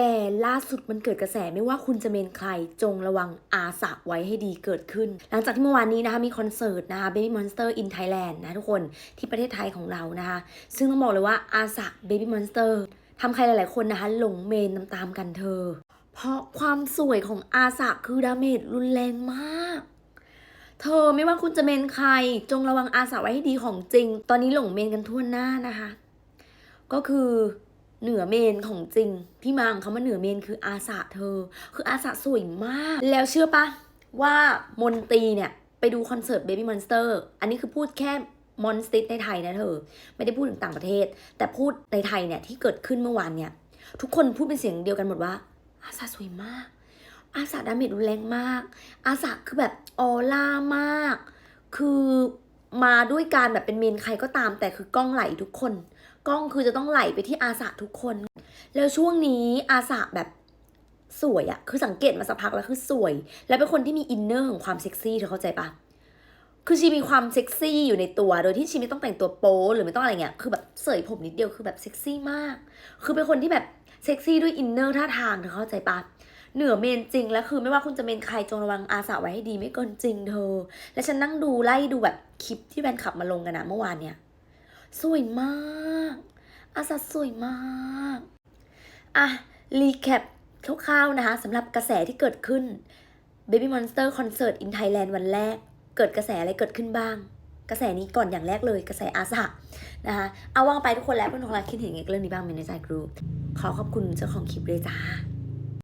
แต่ล่าสุดมันเกิดกระแสไม่ว่าคุณจะเมนใคร จงระวังอาสะไว้ให้ดีเกิดขึ้น หลังจากที่เมื่อวานนี้นะคะมีคอนเสิร์ตนะคะ Baby Monster in Thailand นะทุกคนที่ประเทศไทยของเรานะคะ ซึ่งต้องบอกเลยว่าอาสะ Baby Monster ทำใครหลายๆคนนะคะ หลงเมนตามๆกันเธอ เพราะความสวยของอาสะคือดาเมจรุนแรงมาก เธอไม่ว่าคุณจะเมนใคร จงระวังอาสาไว้ให้ดีของจริง ตอนนี้หลงเมนกันทั่วหน้านะคะ ก็คือ เหนือเมนของจริงที่มาของเขามาเหนือเมนคืออาสาเธอ คืออาสาสวยมาก แล้วเชื่อปะว่ามนตีเนี่ยไปดูคอนเสิร์ต Baby Monster อันนี้คือพูดแค่มอนสติ t ในไทยนะเธอ ไม่ได้พูดถึงต่างประเทศ แต่พูดในไทยเนี่ยที่เกิดขึ้นเมื่อวานเนี่ยทุกคนพูดเป็นเสียงเดียวกันหมดว่า อาสาสวยมาก อาสาดาเมจรุนแรงมาก อาสาคือแบบออร่ามาก คือมาด้วยการแบบเป็นเมนใครก็ตามแต่คือกล้องไหลทุกคน กล้องคือจะต้องไหลไปที่อาสาทุกคน แล้วช่วงนี้อาสาแบบสวยอะคือสังเกตมาสักพักแล้วคือสวย แล้วเป็นคนที่มีอินเนอร์ของความเซ็กซี่เธอเข้าใจปะคือชีมีความเซ็กซี่อยู่ในตัวโดยที่ชีไม่ต้องแต่งตัวโป๊หรือไม่ต้องอะไรเงี้ยคือแบบเสยผมนิดเดียวคือแบบเซ็กซี่มาก คือเป็นคนที่แบบเซ็กซี่ด้วยอินเนอร์ท่าทางเธอเข้าใจปะเหนือเมนจริงแล้วคือไม่ว่าคุณจะเมนใครจงระวังอาสาไว้ให้ดีไม่เกินจริงเธอ และฉันนั่งดูไล่ดูแบบคลิปที่แฟนคลับมาลงกันนะเมื่อวานเนี่ย สวยมาก อาสาสวยมาก อะ รีแคปคร่าวๆนะคะสำหรับกระแสที่เกิดขึ้น Baby Monster Concert in Thailand วันแรก เกิดกระแสอะไรเกิดขึ้นบ้าง กระแสนี้ก่อนอย่างแรกเลยกระแสอาสานะคะเอาว่างไปทุกคนแล้วเพื่อนของเรคิดเห็นไงเรื่องนี้บ้างเมนในใจกรุ๊ปขอขอบคุณเจ้าของคลิปเลยจ้า